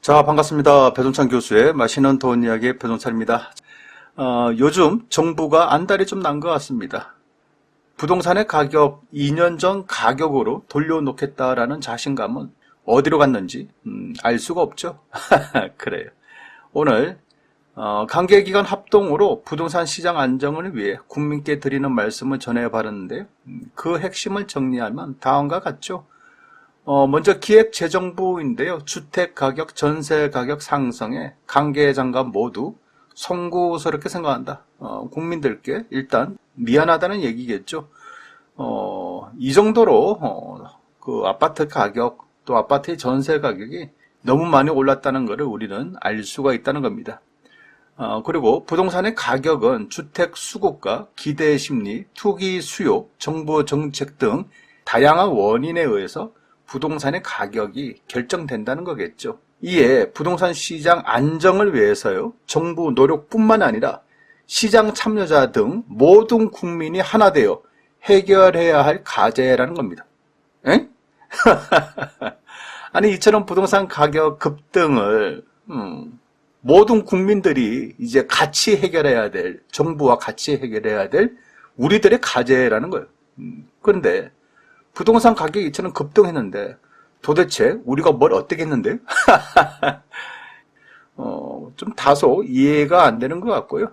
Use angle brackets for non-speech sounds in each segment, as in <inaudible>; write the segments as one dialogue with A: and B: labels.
A: 자, 반갑습니다. 배종찬 교수의 맛있는 돈 이야기 배종찬입니다. 어, 요즘 정부가 안달이 좀 난 것 같습니다. 부동산의 가격 2년 전 가격으로 돌려놓겠다라는 자신감은 어디로 갔는지 음, 알 수가 없죠. <laughs> 그래요. 오늘 어, 관계기관 합동으로 부동산 시장 안정을 위해 국민께 드리는 말씀을 전해봤는데 음, 그 핵심을 정리하면 다음과 같죠. 어, 먼저 기획재정부인데요. 주택가격, 전세가격 상승에 관계 장관 모두 송구스럽게 생각한다. 어, 국민들께 일단 미안하다는 얘기겠죠. 어, 이 정도로 어, 그 아파트 가격 또 아파트의 전세 가격이 너무 많이 올랐다는 것을 우리는 알 수가 있다는 겁니다. 어, 그리고 부동산의 가격은 주택 수급과 기대 심리, 투기 수요, 정부 정책 등 다양한 원인에 의해서 부동산의 가격이 결정된다는 거겠죠. 이에 부동산 시장 안정을 위해서요, 정부 노력뿐만 아니라 시장 참여자 등 모든 국민이 하나 되어 해결해야 할 과제라는 겁니다. 에? <laughs> 아니, 이처럼 부동산 가격 급등을, 음, 모든 국민들이 이제 같이 해결해야 될, 정부와 같이 해결해야 될 우리들의 과제라는 거예요. 음, 그런데 부동산 가격이 이처럼 급등했는데 도대체 우리가 뭘 어떻게 했는데? <laughs> 어, 좀 다소 이해가 안 되는 것 같고요.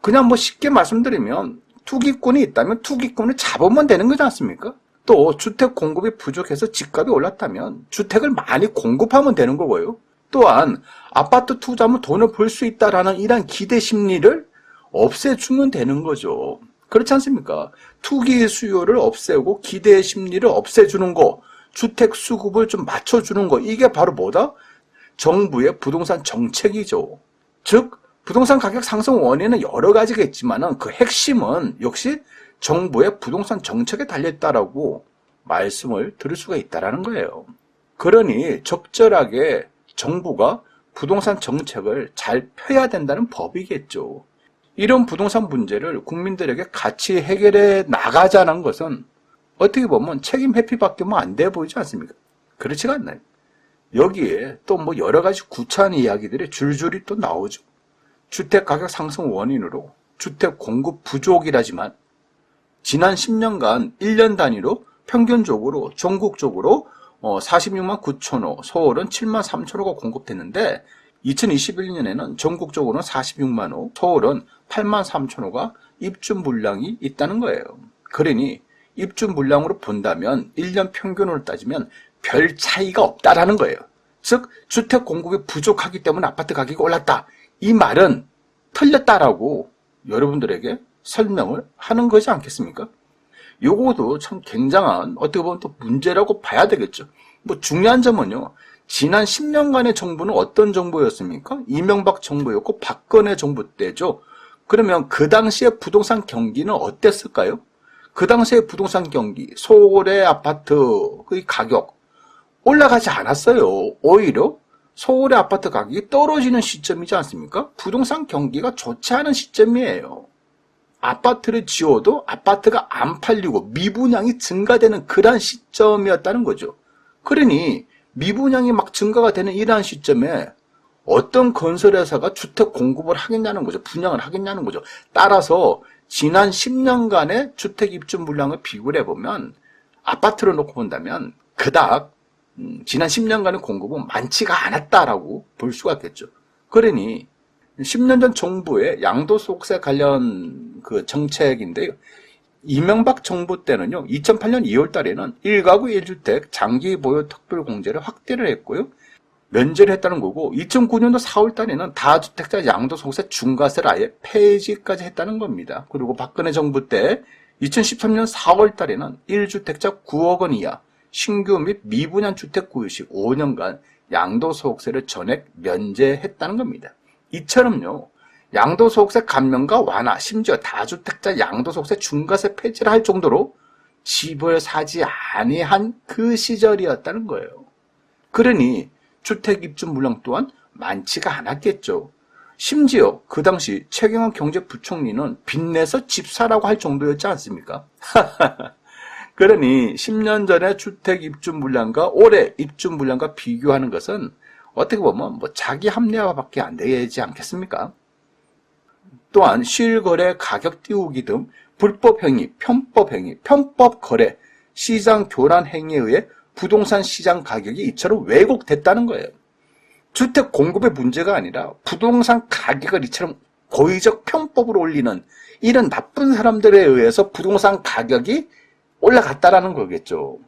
A: 그냥 뭐 쉽게 말씀드리면 투기꾼이 있다면 투기꾼을 잡으면 되는 거지 않습니까? 또 주택 공급이 부족해서 집값이 올랐다면 주택을 많이 공급하면 되는 거고요. 또한 아파트 투자하면 돈을 벌 수 있다라는 이런 기대 심리를 없애주면 되는 거죠. 그렇지 않습니까? 투기 수요를 없애고 기대 심리를 없애주는 거, 주택 수급을 좀 맞춰주는 거, 이게 바로 뭐다? 정부의 부동산 정책이죠. 즉, 부동산 가격 상승 원인은 여러 가지겠지만은 그 핵심은 역시 정부의 부동산 정책에 달려있다라고 말씀을 들을 수가 있다라는 거예요. 그러니 적절하게 정부가 부동산 정책을 잘 펴야 된다는 법이겠죠. 이런 부동산 문제를 국민들에게 같이 해결해 나가자는 것은 어떻게 보면 책임 회피밖에 뭐 안 돼 보이지 않습니까? 그렇지가 않나요? 여기에 또 뭐 여러 가지 구차한 이야기들이 줄줄이 또 나오죠. 주택 가격 상승 원인으로 주택 공급 부족이라지만 지난 10년간 1년 단위로 평균적으로 전국적으로 46만 9천 호, 서울은 7만 3천 호가 공급됐는데 2021년에는 전국적으로는 46만 호, 서울은 8만 3천 호가 입주 물량이 있다는 거예요. 그러니 입주 물량으로 본다면 1년 평균으로 따지면 별 차이가 없다라는 거예요. 즉 주택 공급이 부족하기 때문에 아파트 가격이 올랐다. 이 말은 틀렸다라고 여러분들에게 설명을 하는 거지 않겠습니까? 요거도 참 굉장한 어떻게 보면 또 문제라고 봐야 되겠죠. 뭐 중요한 점은요. 지난 10년간의 정부는 어떤 정부였습니까? 이명박 정부였고 박근혜 정부 때죠. 그러면 그 당시에 부동산 경기는 어땠을까요? 그 당시에 부동산 경기, 서울의 아파트의 가격 올라가지 않았어요. 오히려 서울의 아파트 가격이 떨어지는 시점이지 않습니까? 부동산 경기가 좋지 않은 시점이에요. 아파트를 지어도 아파트가 안 팔리고 미분양이 증가되는 그러한 시점이었다는 거죠. 그러니 미분양이 막 증가가 되는 이러한 시점에 어떤 건설회사가 주택 공급을 하겠냐는 거죠. 분양을 하겠냐는 거죠. 따라서 지난 10년간의 주택 입주 물량을 비교를 해보면 아파트를 놓고 본다면 그닥 음, 지난 10년간의 공급은 많지가 않았다라고 볼 수가 있겠죠. 그러니 10년 전 정부의 양도소득세 관련 그 정책인데요. 이명박 정부 때는요, 2008년 2월 달에는 1가구 1주택 장기 보유 특별 공제를 확대를 했고요. 면제를 했다는 거고 2009년도 4월 달에는 다주택자 양도소득세 중과세를 아예 폐지까지 했다는 겁니다. 그리고 박근혜 정부 때 2013년 4월 달에는 1주택자 9억 원 이하 신규 및 미분양 주택 구입 시 5년간 양도소득세를 전액 면제했다는 겁니다. 이처럼요. 양도소득세 감면과 완화, 심지어 다주택자 양도소득세 중과세 폐지를 할 정도로 집을 사지 아니한 그 시절이었다는 거예요. 그러니 주택 입주 물량 또한 많지가 않았겠죠. 심지어 그 당시 최경환 경제부총리는 빚내서 집 사라고 할 정도였지 않습니까? <laughs> 그러니 10년 전에 주택 입주 물량과 올해 입주 물량과 비교하는 것은 어떻게 보면 뭐 자기 합리화밖에 안 되지 않겠습니까? 또한 실거래 가격 띄우기 등 불법 행위, 편법 행위, 편법 거래, 시장 교란 행위에 의해 부동산 시장 가격이 이처럼 왜곡됐다는 거예요. 주택 공급의 문제가 아니라 부동산 가격을 이처럼 고의적 편법으로 올리는 이런 나쁜 사람들에 의해서 부동산 가격이 올라갔다라는 거겠죠.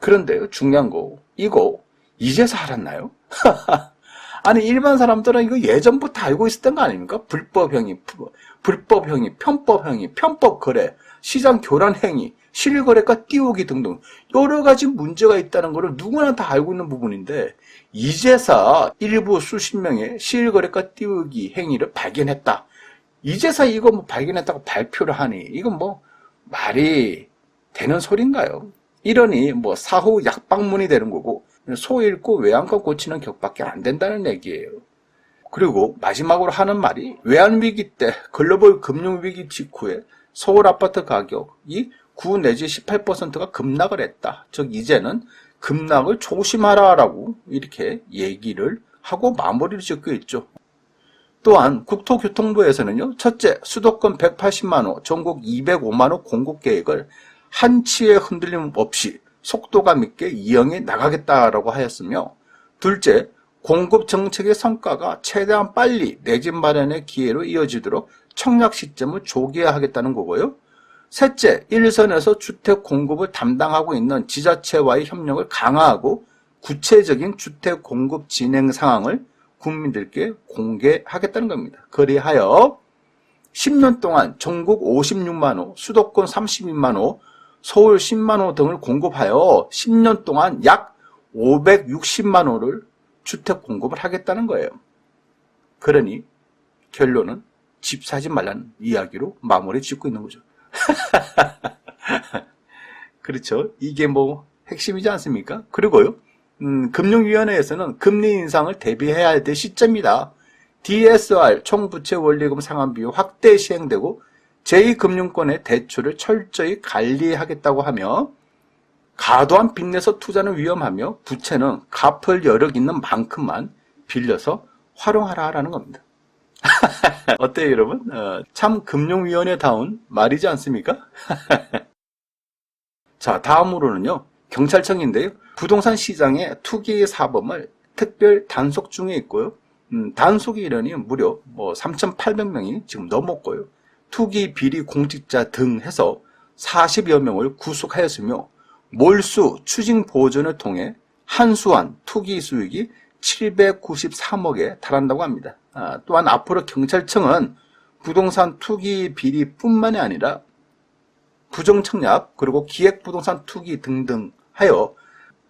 A: 그런데요, 중요한 거, 이거 이제서 알았나요? <laughs> 아니, 일반 사람들은 이거 예전부터 알고 있었던 거 아닙니까? 불법 행위, 불법 행위, 편법 행위, 편법 거래, 시장 교란 행위, 실거래가 띄우기 등등 여러 가지 문제가 있다는 것을 누구나 다 알고 있는 부분인데 이제서 일부 수십 명의 실거래가 띄우기 행위를 발견했다. 이제서 이거 뭐 발견했다고 발표를 하니 이건 뭐 말이 되는 소린가요? 이러니 뭐 사후 약방문이 되는 거고 소 잃고 외양간 고치는 격밖에 안 된다는 얘기예요. 그리고 마지막으로 하는 말이 외환위기 때 글로벌 금융위기 직후에 서울 아파트 가격이 9 내지 18%가 급락을 했다. 즉 이제는 급락을 조심하라라고 이렇게 얘기를 하고 마무리를 짓고 있죠. 또한 국토교통부에서는요. 첫째, 수도권 180만 호, 전국 205만 호 공급 계획을 한치의 흔들림 없이 속도감 있게 이행해 나가겠다라고 하였으며 둘째, 공급 정책의 성과가 최대한 빨리 내 집 마련의 기회로 이어지도록 청약 시점을 조기화하겠다는 거고요. 셋째, 일선에서 주택 공급을 담당하고 있는 지자체와의 협력을 강화하고 구체적인 주택 공급 진행 상황을 국민들께 공개하겠다는 겁니다. 그리하여 10년 동안 전국 56만 호, 수도권 32만 호, 서울 10만 호 등을 공급하여 10년 동안 약 560만 호를 주택 공급을 하겠다는 거예요. 그러니 결론은 집 사지 말라는 이야기로 마무리 짓고 있는 거죠. <laughs> 그렇죠. 이게 뭐 핵심이지 않습니까? 그리고요, 음, 금융위원회에서는 금리 인상을 대비해야 될 시점이다. DSR 총부채 원리금 상환 비율 확대 시행되고 제2금융권의 대출을 철저히 관리하겠다고 하며 과도한 빚내서 투자는 위험하며 부채는 갚을 여력 있는 만큼만 빌려서 활용하라라는 겁니다. <laughs> 어때요, 여러분? 어, 참 금융위원회다운 말이지 않습니까? <laughs> 자, 다음으로는요, 경찰청인데요. 부동산 시장의 투기 사범을 특별 단속 중에 있고요. 음, 단속의 인원이 무려 뭐 3,800명이 지금 넘었고요. 투기 비리 공직자 등 해서 40여 명을 구속하였으며 몰수 추징 보전을 통해 한수한 투기 수익이 793억에 달한다고 합니다. 아, 또한 앞으로 경찰청은 부동산 투기 비리뿐만이 아니라 부정청약 그리고 기획부동산 투기 등등 하여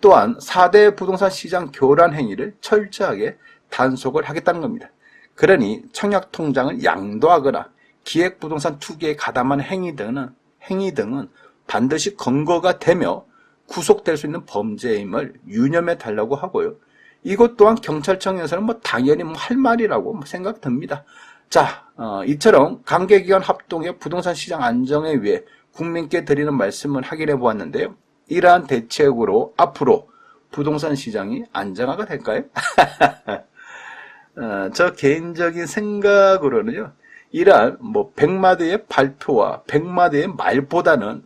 A: 또한 4대 부동산 시장 교란 행위를 철저하게 단속을 하겠다는 겁니다. 그러니 청약통장을 양도하거나 기획부동산 투기에 가담한 행위 등은, 행위 등은 반드시 검거가 되며 구속될 수 있는 범죄임을 유념해 달라고 하고요. 이것 또한 경찰청에서는 뭐 당연히 뭐 할 말이라고 뭐 생각됩니다. 자, 어, 이처럼 관계기관 합동의 부동산 시장 안정에 위해 국민께 드리는 말씀을 확인해 보았는데요. 이러한 대책으로 앞으로 부동산 시장이 안정화가 될까요? <laughs> 어, 저 개인적인 생각으로는요. 이러한 뭐 백마디의 발표와 백마디의 말보다는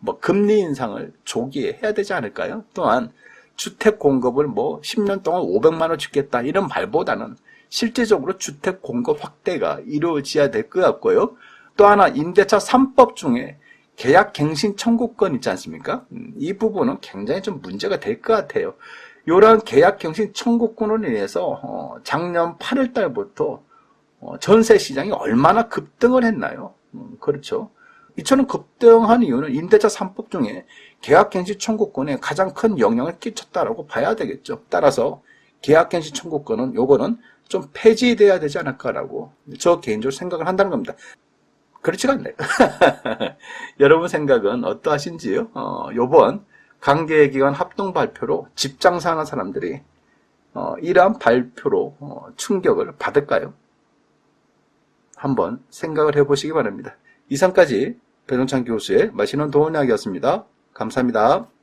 A: 뭐 금리 인상을 조기에 해야 되지 않을까요? 또한 주택 공급을 뭐 10년 동안 500만 원 주겠다 이런 말보다는 실제적으로 주택 공급 확대가 이루어져야 될 것 같고요. 또 하나 임대차 3법 중에 계약 갱신 청구권 있지 않습니까? 음, 이 부분은 굉장히 좀 문제가 될 것 같아요. 이런 계약 갱신 청구권으로 인해서 어, 작년 8월 달부터 어, 전세 시장이 얼마나 급등을 했나요? 음, 그렇죠. 이처럼 급등한 이유는 임대차 3법 중에 계약갱신 청구권에 가장 큰 영향을 끼쳤다라고 봐야 되겠죠. 따라서 계약갱신 청구권은 요거는 좀 폐지돼야 되지 않을까라고 저 개인적으로 생각을 한다는 겁니다. 그렇지가 않네요. <laughs> 여러분 생각은 어떠하신지요? 어, 요번 관계기관 합동 발표로 집 장사하는 사람들이 어, 이러한 발표로 어, 충격을 받을까요? 한번 생각을 해보시기 바랍니다. 이상까지 배동찬 교수의 도움 이야기였습니다. 감사합니다.